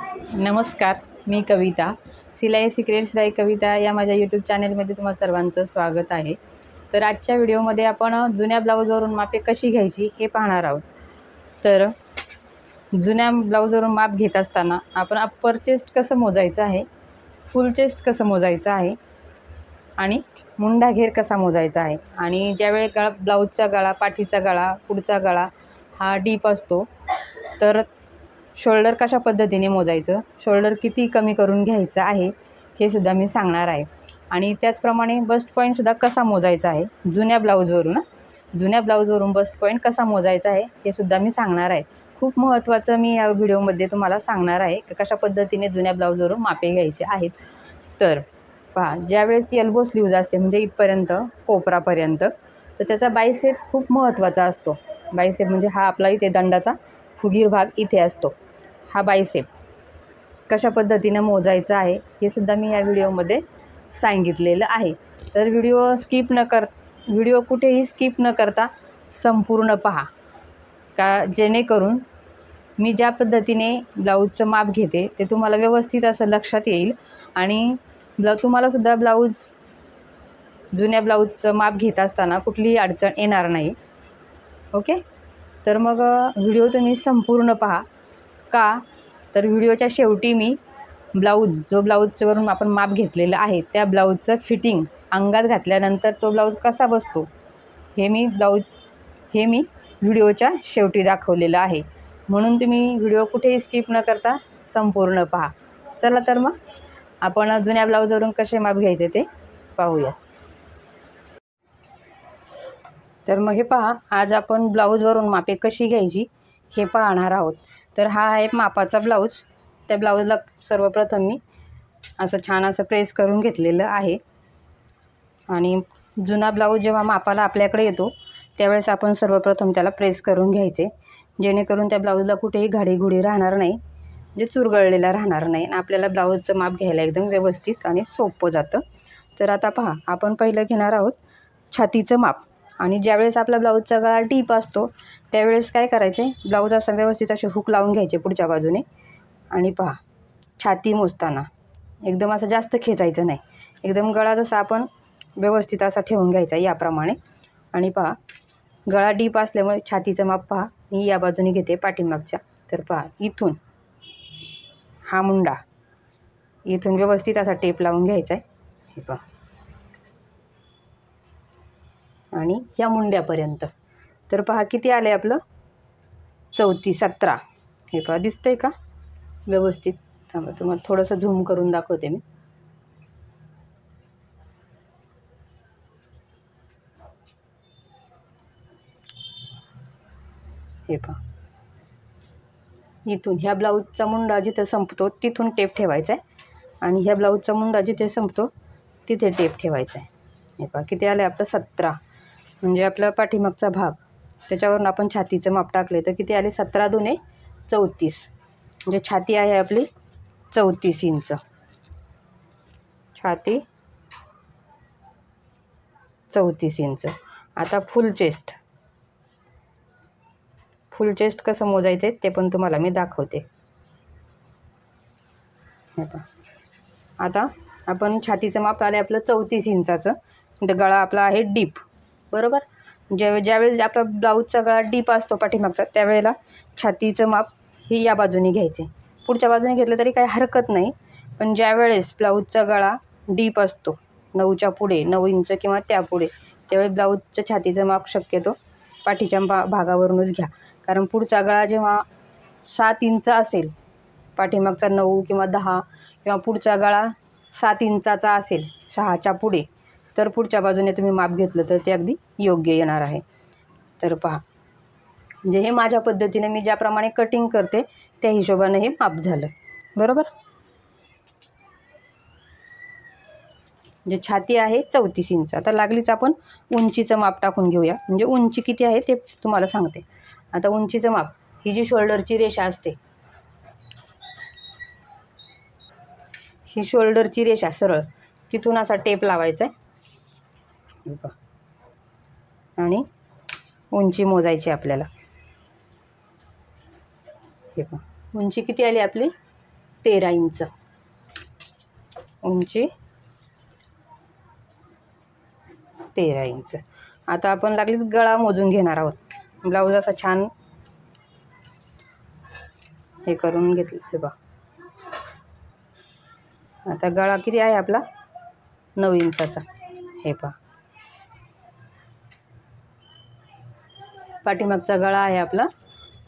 नमस्कार मी कविता. सिलाई सिक्रेट सिलाई कविता या माझ्या यूट्यूब चॅनेलमध्ये तुम्हा सर्वांचं स्वागत आहे. तर आजच्या व्हिडिओमध्ये आपण जुन्या ब्लाऊजवरून मापे कशी घ्यायची हे पाहणार आहोत. तर जुन्या ब्लाऊजवरून माप घेत असताना आपण अप्पर चेस्ट कसं मोजायचं आहे फुल चेस्ट कसं मोजायचं आहे आणि मुंडा घेर कसा मोजायचा आहे. आणि ज्यावेळी गळा ब्लाऊजचा गळा पाठीचा गळा पुढचा गळा हा डीप असतो तर शोल्डर कशा पद्धतीने मोजायचं? शोल्डर किती कमी करून घ्यायचं आहे? हे सुद्धा मी सांगणार आहे. आणि त्याचप्रमाणे बस्ट पॉईंटसुद्धा कसा मोजायचा आहे? जुन्या ब्लाऊजवरून जुन्या ब्लाऊजवरून बस्ट पॉईंट कसा मोजायचा आहे? हे सुद्धा मी सांगणार आहे. खूप महत्त्वाचं मी या व्हिडिओमध्ये तुम्हाला सांगणार आहे की कशा पद्धतीने जुन्या ब्लाऊजवरून मापे घ्यायचे आहेत. तर पहा ज्यावेळेस एल्बो स्लीव्ज असते म्हणजे इथपर्यंत कोपरापर्यंत तर त्याचा बायसेप खूप महत्त्वाचा असतो. बायसेप म्हणजे हा आपला इथे दंडाचा फुगीर भाग इथे असतो. हा बायसेप कशा पद्धतीनं मोजायचा आहे हे सुद्धा मी या व्हिडिओमध्ये सांगितलेलं आहे. तर व्हिडिओ स्किप न कर व्हिडिओ कुठेही स्किप न करता संपूर्ण पहा. का जेणेकरून मी ज्या पद्धतीने ब्लाऊजचं माप घेते ते तुम्हाला व्यवस्थित असं लक्षात येईल. आणि ब्ला तुम्हालासुद्धा ब्लाऊज जुन्या ब्लाऊजचं माप घेत असताना कुठलीही अडचण येणार नाही. ओके? तर मग व्हिडिओ तुम्ही संपूर्ण पहा. का? तर व्हिडिओच्या शेवटी मी ब्लाऊज जो ब्लाऊजवरून आपण माप घेतलेलं आहे त्या ब्लाऊजचं फिटिंग अंगात घातल्यानंतर तो ब्लाऊज कसा बसतो? हे मी ब्लाऊज हे मी व्हिडिओच्या शेवटी दाखवलेलं आहे. म्हणून तुम्ही व्हिडिओ कुठेही स्किप न करता संपूर्ण पहा. चला तर मग आपण जुन्या ब्लाऊजवरून कसे माप घ्यायचे ते पाहूया. तर मग हे पहा आज आपण ब्लाऊजवरून मापे कशी घ्यायची हे पाहणार आहोत. तर हा आहे मापाचा ब्लाऊज. त्या ब्लाऊजला सर्वप्रथम मी असं छान असं प्रेस करून घेतलेलं आहे. आणि जुना ब्लाऊज जेव्हा मापाला आपल्याकडे येतो त्यावेळेस आपण सर्वप्रथम त्याला प्रेस करून घ्यायचे. जेणेकरून त्या ब्लाऊजला कुठेही घाडीघुडी राहणार नाही म्हणजे चुरगळलेला राहणार नाही. आणि आपल्याला ब्लाऊजचं माप घ्यायला एकदम व्यवस्थित आणि सोपं जातं. तर आता पहा आपण पहिलं घेणार आहोत छातीचं माप. आणि ज्यावेळेस आपला ब्लाऊजचा गळा टीप असतो त्यावेळेस काय करायचे? ब्लाऊज असा व्यवस्थित असे हुक लावून घ्यायचे पुढच्या बाजूने. आणि पहा छाती मोजताना एकदम असं जास्त खेचायचं नाही. एकदम गळा जसा आपण व्यवस्थित असा ठेवून घ्यायचा याप्रमाणे. आणि पहा गळा डीप असल्यामुळे छातीचं माप पहा. मी या बाजूने घेते पाठीमागच्या. तर पहा इथून हा मुंडा इथून व्यवस्थित असा टेप लावून घ्यायचा आहे. हे पहा. आणि ह्या मुंड्यापर्यंत. तर पहा किती आलं आहे आपलं? चौथी सतरा. हे पहा दिसतंय का? व्यवस्थित. थांबा तुम्हाला थोडंसं झूम करून दाखवते मी. हे पहा. इथून ह्या ब्लाऊजचा मुंडा जिथे संपतो तिथून टेप ठेवायचा आहे आणि ह्या ब्लाऊजचा मुंडा जिथे संपतो तिथे टेप ठेवायचा आहे हे पहा किती आलं आहे आपलं? सतरा. म्हणजे आपला पाठीमागचा भाग. त्याच्यावरून आपण छातीचं माप टाकले तर किती आले? सतरा दोने चौतीस. म्हणजे छाती आहे आपली चौतीस इंच. छाती चौतीस इंच. आता फुल चेस्ट. फुल चेस्ट कसं मोजायचं आहे ते पण तुम्हाला मी दाखवते. हे पहा. आता आपण छातीचं माप आलं आपलं चौतीस इंचाचं. म्हणजे गळा आपला आहे डीप. बरोबर? ज्या ज्यावेळेस आपला ब्लाऊजचा गळा डीप असतो पाठीमागचा त्यावेळेला छातीचं माप हे या बाजूने घ्यायचे. पुढच्या बाजूने घेतलं तरी काही हरकत नाही पण ज्यावेळेस ब्लाऊजचा गळा डीप असतो नऊच्या पुढे नऊ इंच किंवा त्यापुढे त्यावेळेस ब्लाऊजच्या छातीचं माप शक्यतो पाठीच्या भा भागावरूनच घ्या. कारण पुढचा गळा जेव्हा सात इंच असेल पाठीमागचा नऊ किंवा दहा किंवा पुढचा गळा सात इंचाचा असेल सहाच्या पुढे तर पुढच्या बाजूने तुम्ही माप घेतलं तर ते अगदी योग्य येणार आहे. तर पहा. म्हणजे हे माझ्या पद्धतीने मी ज्याप्रमाणे कटिंग करते त्या हिशोबाने हे माप झालं. बरोबर? म्हणजे छाती आहे चौतीस इंच. आता लागलीच आपण उंचीचं माप टाकून घेऊया. म्हणजे उंची किती आहे ते तुम्हाला सांगते. आता उंचीचं माप. ही जी शोल्डरची रेषा असते. ही शोल्डरची रेषा सरळ. तिथून असा टेप लावायचा आहे पहा. आणि उंची मोजायची आपल्याला. हे पहा. उंची किती आली आपली? तेरा इंच. उंची तेरा इंच. आता आपण लागलीच गळा मोजून घेणार आहोत. ब्लाऊज असा छान हे करून घेतलं. हे बा आता गळा किती आहे आपला? नऊ इंचाचा. हे पहा. पाठीमागचा गळा आहे आपला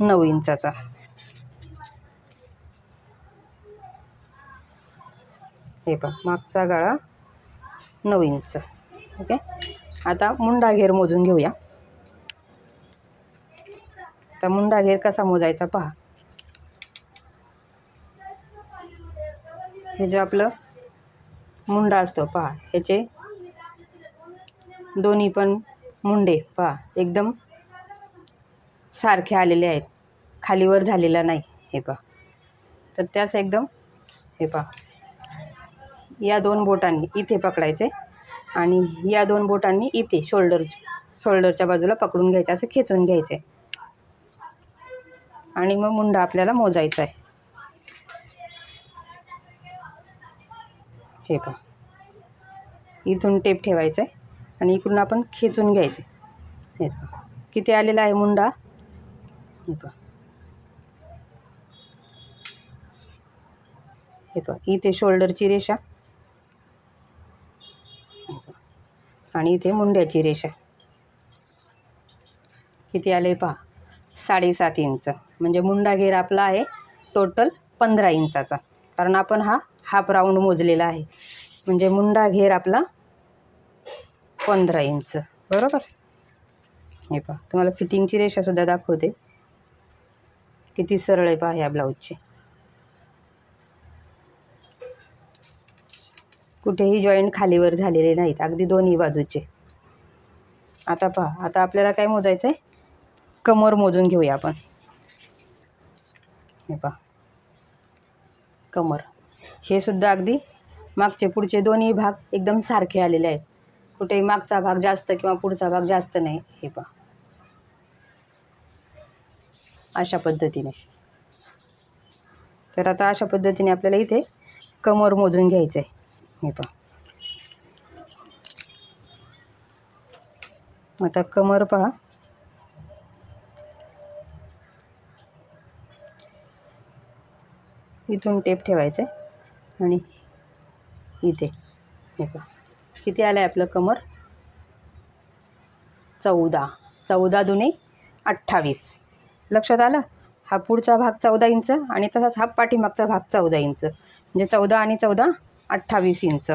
नऊ इंचाचा. हे पहा मागचा गळा नऊ इंच. ओके? आता मुंडा घेर मोजून घेऊया. आता मुंडा घेर कसा मोजायचा पहा. हे जे आपलं मुंडा असतो पहा ह्याचे दोन्ही पण मुंडे पहा एकदम सारखे आलेले आहेत. खालीवर झालेला नाही. हे पहा. तर त्यास एकदम हे पहा. या दोन बोटांनी इथे पकडायचे आणि या दोन बोटांनी इथे शोल्डर शोल्डरच्या बाजूला पकडून घ्यायचे असं खेचून घ्यायचे. आणि मग मुंडा आपल्याला मोजायचा आहे. हे पहा. इथून टेप ठेवायचं आहे आणि इकडून आपण खेचून घ्यायचे. हे किती आलेला आहे मुंडा? हे पहा हे पहा इथे शोल्डरची रेषा. पहा. आणि इथे मुंड्याची रेषा. किती आले पहा? साडेसात इंच. म्हणजे मुंडा घेर आपला आहे टोटल पंधरा इंचाचा. कारण आपण हा हाफ राऊंड मोजलेला आहे. म्हणजे मुंडा घेर आपला पंधरा इंच. बरोबर? हे पहा तुम्हाला फिटिंगची रेषासुद्धा दाखवते. किती सरळ आहे पहा ह्या ब्लाऊजची. कुठेही जॉईंट खालीवर झालेले नाहीत अगदी दोन्ही बाजूचे. आता पहा आता आपल्याला काय मोजायचं आहे कमर मोजून घेऊया आपण. हे पहा. कमर. हे सुद्धा अगदी मागचे पुढचे दोन्ही भाग एकदम सारखे आलेले आहेत. कुठेही मागचा भाग जास्त किंवा पुढचा भाग जास्त नाही हे पहा. अशा पद्धतीने. तर आता अशा पद्धतीने आपल्याला इथे कमर मोजून घ्यायचं आहे हे पहा. आता कमर पहा. इथून टेप ठेवायचं आहे आणि इथे. हे पहा. किती आलं आहे आपलं कमर? चौदा. चौदा दुने अठ्ठावीस. लक्षात आलं? हा पुढचा भाग चौदा इंच आणि तसाच हा पाठीमागचा भाग चौदा इंच. म्हणजे चौदा आणि चौदा अठ्ठावीस इंच.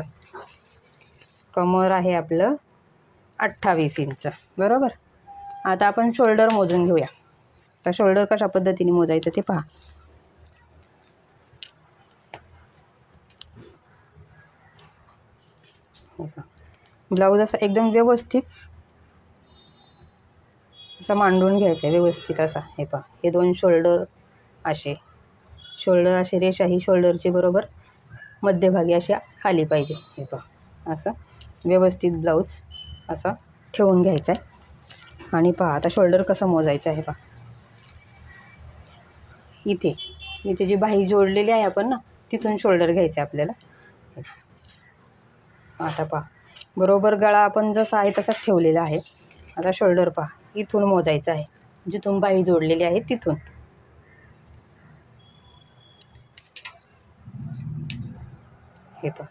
कमर आहे आपलं अठ्ठावीस इंच. बरोबर? आता आपण शोल्डर मोजून घेऊया. तर शोल्डर कशा पद्धतीने मोजायचं ते पहा. ब्लाऊज असा एकदम व्यवस्थित असा मांडून घ्यायचा आहे व्यवस्थित असा. हे पहा हे दोन शोल्डर असे. शोल्डर असे रेषा ही शोल्डरची बरोबर मध्यभागी अशी आली पाहिजे. हे पहा असं व्यवस्थित ब्लाऊज असा ठेवून घ्यायचा आहे आणि पहा आता शोल्डर कसं मोजायचं आहे पहा. इथे इथे जी बाही जोडलेली आहे आपण ना तिथून शोल्डर घ्यायचं आहे आपल्याला आता पहा बरोबर गळा आपण जसा आहे तसाच ठेवलेला आहे. आता शोल्डर पहा. इथून मोजायचं आहे. म्हणजे जिथून बाही जोडलेली आहे तिथून. हे पण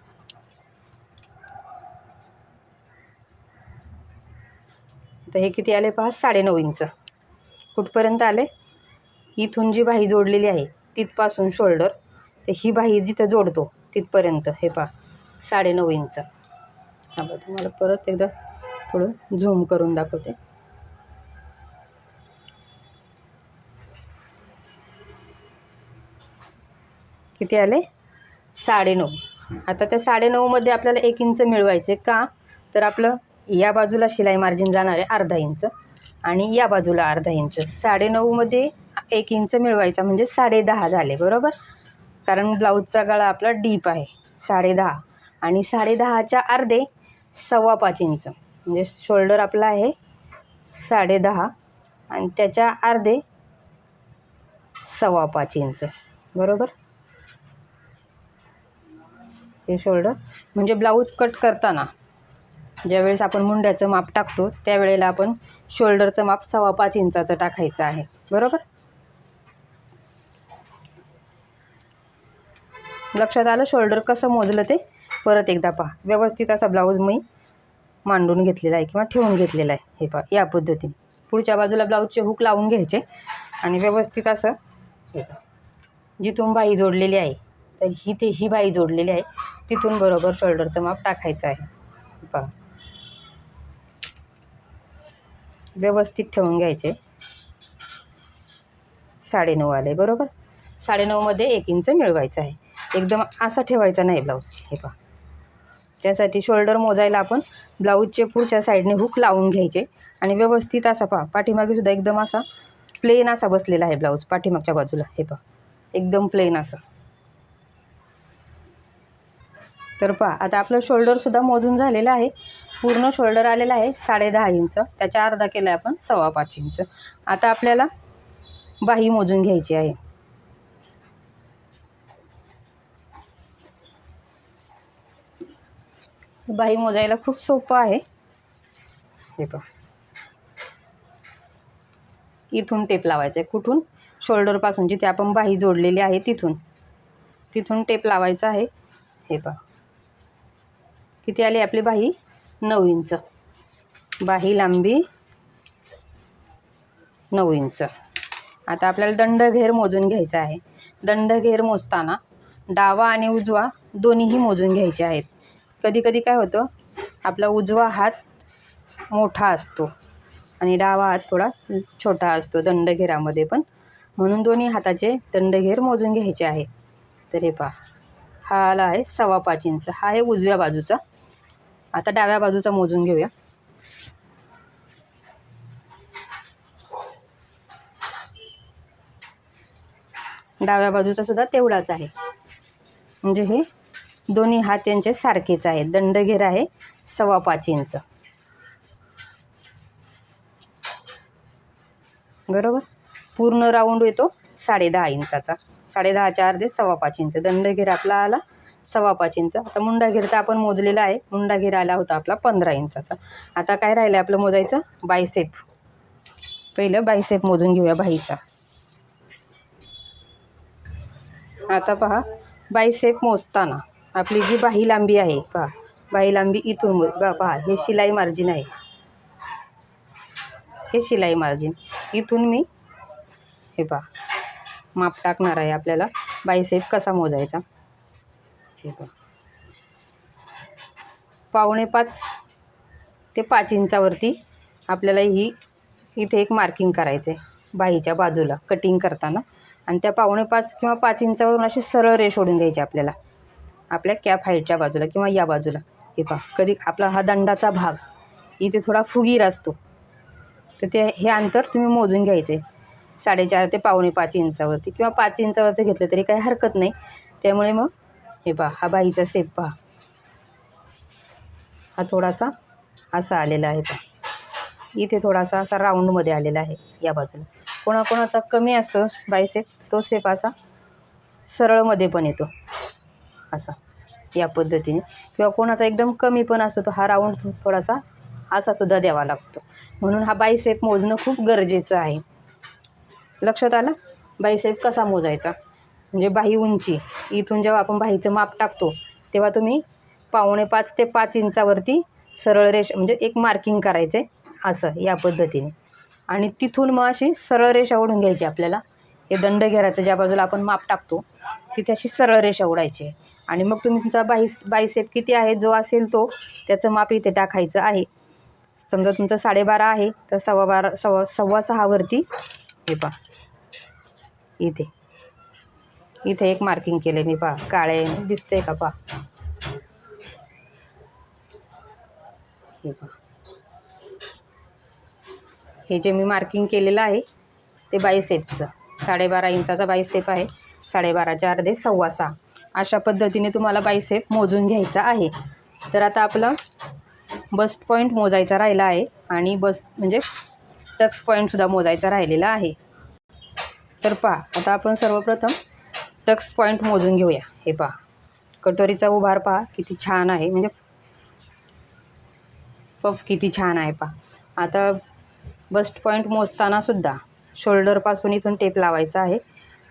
आता हे किती आले पहा? साडेनऊ इंच. कुठपर्यंत आले? इथून जी बाही जोडलेली आहे तिथपासून शोल्डर. तर ही बाही जिथं जोडतो तिथपर्यंत. हे पहा साडेनऊ इंच. थांबा तुम्हाला परत एकदा थोडं झूम करून दाखवते. किती आले? साडेनऊ. आता त्या साडेनऊमध्ये आपल्याला एक इंच मिळवायचे का? तर आपलं या बाजूला शिलाई मार्जिन जाणार आहे अर्धा इंच आणि या बाजूला अर्धा इंच. साडेनऊमध्ये एक इंच मिळवायचा म्हणजे साडेदहा झाले बरोबर? कारण ब्लाऊजचा गळा आपला डीप आहे साडेदहा. आणि साडेदहाच्या अर्धे सव्वा पाच इंच. म्हणजे शोल्डर आपला आहे साडेदहा आणि त्याच्या अर्धे सव्वा पाच इंच. बरोबर? हे शोल्डर. म्हणजे ब्लाऊज कट करताना ज्यावेळेस आपण मुंड्याचं माप टाकतो त्यावेळेला आपण शोल्डरचं माप सव्वा पाच इंचाचं टाकायचं आहे. बरोबर? लक्षात आलं शोल्डर कसं मोजलं ते? परत एकदा पहा. व्यवस्थित असा ब्लाऊज मी मांडून घेतलेला आहे किंवा ठेवून घेतलेला आहे. हे पहा या पद्धतीने. पुढच्या बाजूला ब्लाऊजचे हुक लावून घ्यायचे आणि व्यवस्थित असं जिथून बाई जोडलेली आहे तर ही ते ही बाई जोडलेली आहे. तिथून बरोबर शोल्डरचं माप टाकायचं आहे. पहा. व्यवस्थित ठेवून घ्यायचे. साडेनऊ आले बरोबर? साडेनऊमध्ये एक इंच मिळवायचं आहे. एकदम असा ठेवायचा नाही ब्लाऊज हे पहा. त्यासाठी शोल्डर मोजायला आपण ब्लाऊजचे पुढच्या साईडने हुक लावून घ्यायचे. आणि व्यवस्थित असा पहा पाठीमागे सुद्धा एकदम असा प्लेन असा बसलेला आहे ब्लाऊज पाठीमागच्या बाजूला. हे पहा. एकदम प्लेन असं. तर पहा आता आपलं शोल्डरसुद्धा मोजून झालेलं आहे. पूर्ण शोल्डर आलेलं आहे साडे दहा इंच. त्याच्या अर्धा केला आहे आपण सव्वा पाच इंच. आता आपल्याला बाही मोजून घ्यायची आहे. बाही मोजायला खूप सोपं आहे. हे पहा. इथून टेप लावायचं आहे कुठून शोल्डरपासून जिथे आपण बाही जोडलेली आहे तिथून. तिथून टेप लावायचा आहे. हे पहा. किती आली आपली बाही? नऊ इंच. बाही लांबी नऊ इंच. आता आपल्याला दंडघेर मोजून घ्यायचा आहे. दंडघेर मोजताना डावा आणि उजवा दोन्हीही मोजून घ्यायचे आहेत. कधी कधी काय होतं? आपला उजवा हात मोठा असतो आणि डावा हात थोडा छोटा असतो दंडघेरामध्ये पण. म्हणून दोन्ही हाताचे दंडघेर मोजून घ्यायचे आहे तर हे पहा. हा आला आहे सव्वा पाच इंच. हा आहे उजव्या बाजूचा आता डाव्या बाजूचा मोजून घेऊया. डाव्या बाजूचा सुद्धा तेवढाच आहे. म्हणजे हे दोन्ही हात यांचे सारखेच आहेत. दंडघेर आहे सव्वा पाच इंच. बरोबर? पूर्ण राऊंड येतो साडे दहा इंचाचा. साडे दहाच्या अर्धे सव्वा पाच इंच. दंडघेर आपला आला. सव्वा पाच इंच. आता मुंडा तर आपण मोजलेला आहे. मुंडा घेर आला होता आपला पंधरा इंचाचा. आता काय राहिलं आपलं मोजायचं? बायसेप. पहिलं बायसेप मोजून घेऊया बाईचा. आता पहा बायसेप मोजताना आपली जी बाही लांबी आहे पहा. बाही लांबी इथून मो- पहा हे शिलाई मार्जिन आहे. हे शिलाई मार्जिन. इथून मी हे पहा माप टाकणार आहे आपल्याला. बायसेप कसा मोजायचा? हे पावणे पाच ते पाच इंचावरती आपल्याला ही इथे एक मार्किंग करायचं आहे बाईच्या बाजूला कटिंग करताना. आणि त्या पावणे पाच किंवा पाच इंचावरून अशी सरळ रेष ओढून घ्यायची आपल्याला. आपल्या कॅप हाईटच्या बाजूला किंवा या बाजूला. हे पहा कधी आपला हा दंडाचा भाग इथे थोडा फुगीर असतो. तर ते हे अंतर तुम्ही मोजून घ्यायचं आहे साडेचार ते पावणे पाच इंचावरती किंवा पाच इंचावरचं घेतलं तरी काही हरकत नाही. त्यामुळे मग हे पहा हा बाईचा सेप पहा. हा थोडासा असा आलेला आहे पहा. इथे थोडासा असा राऊंडमध्ये आलेला आहे या बाजूला. कोणाकोणाचा कमी असतो बायसेप तो सेप असा सरळमध्ये पण येतो. असा या पद्धतीने. किंवा कोणाचा एकदम कमी पण असतो तो हा राऊंड थो- थोडासा असा सुद्धा द्यावा लागतो. म्हणून हा बायसेप मोजणं खूप गरजेचं आहे. लक्षात आलं? बायसेप कसा मोजायचा? म्हणजे बाही उंची. इथून जेव्हा आपण बाहीचं माप टाकतो तेव्हा तुम्ही पावणे पाच ते पाच इंचावरती सरळ रेष म्हणजे एक मार्किंग करायचे असं या पद्धतीने. आणि तिथून मग अशी सरळ रेषा ओढून घ्यायची आपल्याला. हे दंड घेराचं ज्या बाजूला आपण माप टाकतो तिथे अशी सरळ रेषा ओढायची आहे. आणि मग तुम्ही तुमचा बाई बाईसेप किती आहे जो असेल तो त्याचं माप इथे टाकायचं आहे. समजा तुमचं साडेबारा आहे तर सव्वा बारा सव्वा सव्वा सहावरती हे पा इथे. इथे एक मार्किंग केले मी पहा. काळे दिसते का पहा. हे पहा. हे जे मी मार्किंग केलेलं आहे ते बायसेपचं साडेबारा इंचाचा बायसेप आहे. साडेबाराच्या अर्धे सव्वा सहा. अशा पद्धतीने तुम्हाला बायसेप मोजून घ्यायचा आहे. तर आता आपलं बस्ट पॉईंट मोजायचा राहिला आहे आणि बस म्हणजे टक्स पॉईंटसुद्धा मोजायचा राहिलेला आहे. तर पहा आता आपण सर्वप्रथम टक्स पॉईंट मोजून घेऊया. हे पहा. कटोरीचा उभार पहा किती छान आहे. म्हणजे पफ किती छान आहे पहा. आता बस्ट पॉईंट मोजताना सुद्धा शोल्डरपासून इथून टेप लावायचा आहे.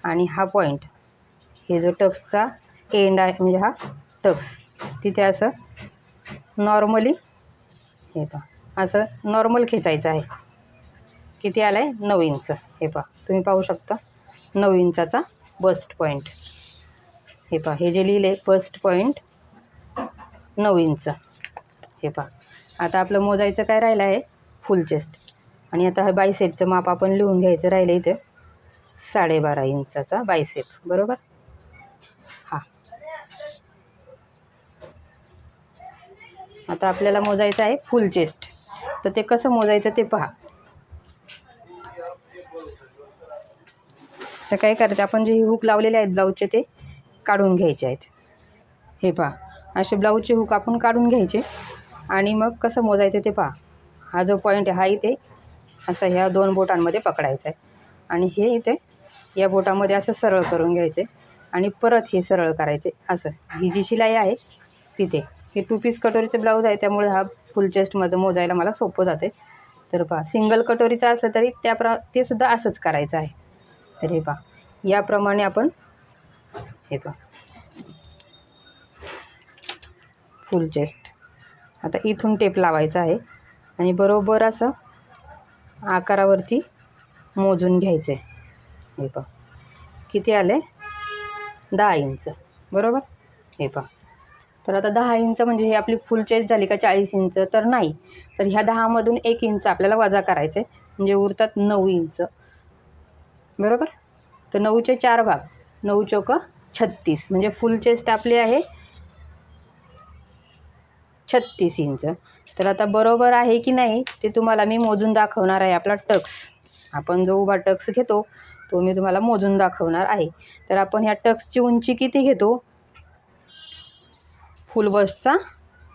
आणि हा पॉईंट हे जो टक्सचा एंड आहे म्हणजे हा टक्स तिथे असं नॉर्मली हे पहा. असं नॉर्मल खेचायचं आहे. किती आलं आहे नऊ इंच. हे पहा. तुम्ही पाहू शकता नऊ इंचाचा बस्ट पॉईंट हे पहा हे जे लिहिले बस्ट पॉईंट नऊ इंच. हे पहा. आता आपलं मोजायचं काय राहिलं आहे? फुल चेस्ट आणि आता हे बायसेपचं माप आपण लिहून घ्यायचं राहिलं इथे. साडेबारा इंचाचा बायसेप बरोबर? हां. आता आपल्याला मोजायचं आहे फुल चेस्ट तर ते कसं मोजायचं ते पहा. तर काय करायचं? आपण जे हुक लावलेले आहेत ब्लाऊजचे ते काढून घ्यायचे आहेत. हे पहा असे ब्लाऊजचे हुक आपण काढून घ्यायचे. आणि मग कसं मोजायचं ते पहा. हा जो पॉईंट आहे हा इथे असा ह्या दोन बोटांमध्ये पकडायचा आहे. आणि हे इथे या बोटामध्ये असं सरळ करून घ्यायचे. आणि परत हे सरळ करायचे. असं. ही जी शिलाई आहे तिथे. हे टू पीस कटोरीचं ब्लाऊज आहे त्यामुळे हा फुल चेस्टमध्ये मोजायला मला सोपं जाते तर पहा सिंगल कटोरीचा असलं तरी त्या प्र ते सुद्धा असंच करायचं आहे. तर हे पहा. याप्रमाणे आपण हे पहा. फुल चेस्ट आता इथून टेप लावायचा आहे. आणि बरोबर असं आकारावरती मोजून घ्यायचं आहे हे पहा. किती आले दहा इंच. बरोबर? हे पहा. तर आता दहा इंच म्हणजे ही आपली फुल चेस्ट झाली का चाळीस इंच? तर नाही. तर ह्या दहामधून एक इंच आपल्याला वजा करायचं आहे म्हणजे उरतात नऊ इंच. बरोबर? तर नऊचे चार भाग. नऊ चौक छत्तीस. म्हणजे फुल चेस्ट आपली आहे छत्तीस इंच तर आता बरोबर आहे की नाही ते तुम्हाला मी मोजून दाखवणार आहे आपला टक्स. आपण जो उभा टक्स घेतो तो मी तुम्हाला मोजून दाखवणार आहे. तर आपण ह्या टक्सची उंची किती घेतो? फुलबसचा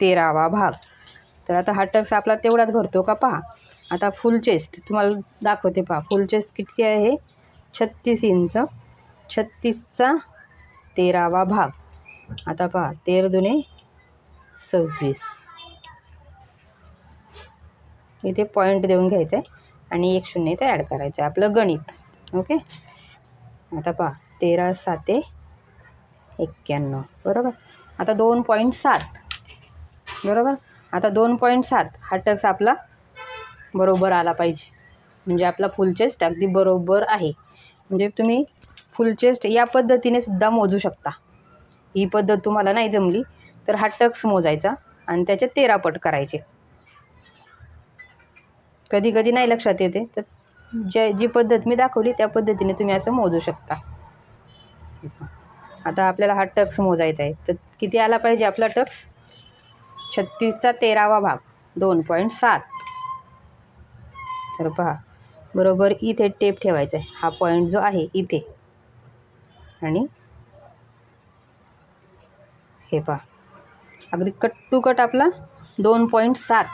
तेरावा भाग. तर आता हा टक्स आपला तेवढाच भरतो का? पहा. आता फुल चेस्ट तुम्हाला दाखवते पहा. फुल चेस्ट किती आहे? छत्तीस इंच छत्तीसचा तेरावा भाग. आता पहा तेर दुने सव्वीस. इथे पॉईंट देऊन घ्यायचं आहे आणि एक शून्य इथे ॲड करायचं आहे आपलं गणित. ओके आता पहा तेरा साते एक्क्याण्णव. बरोबर? आता दोन पॉईंट सात. बरोबर? आता दोन पॉईंट सात हा टक्स आपला बरोबर आला पाहिजे. म्हणजे आपला फुल अगदी बरोबर आहे. म्हणजे तुम्ही फुल चेस्ट या पद्धतीने सुद्धा मोजू शकता. ही पद्धत तुम्हाला नाही जमली तर हा टक्स मोजायचा आणि त्याचे तेरा पट करायचे. कधी कधी नाही लक्षात येते तर ज्या जी पद्धत मी दाखवली त्या पद्धतीने तुम्ही असं मोजू शकता. आता आपल्याला हा टक्स मोजायचा आहे तर किती आला पाहिजे आपला टक्स? छत्तीसचा तेरावा भाग दोन पॉईंट सात. तर पहा बरोबर इथे टेप ठेवायचा आहे. हा पॉईंट जो आहे इथे. आणि हे पहा. अगदी कट टू कट आपला दोन पॉईंट सात.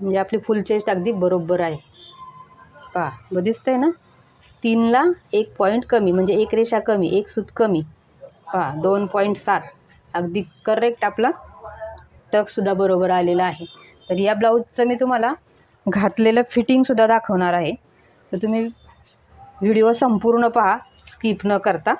म्हणजे आपली फुल चेस्ट अगदी बरोबर आहे. पहा ब दिसतंय ना? तीनला एक पॉईंट कमी म्हणजे एक रेषा कमी एक सूत कमी. पहा दोन पॉईंट सात. अगदी करेक्ट आपला टकसुद्धा बरोबर आलेला आहे. तर या ब्लाऊजचं मी तुम्हाला घातलेलं फिटिंगसुद्धा दाखवणार आहे. तर तुम्ही व्हिडिओ संपूर्ण पहा स्किप न करता.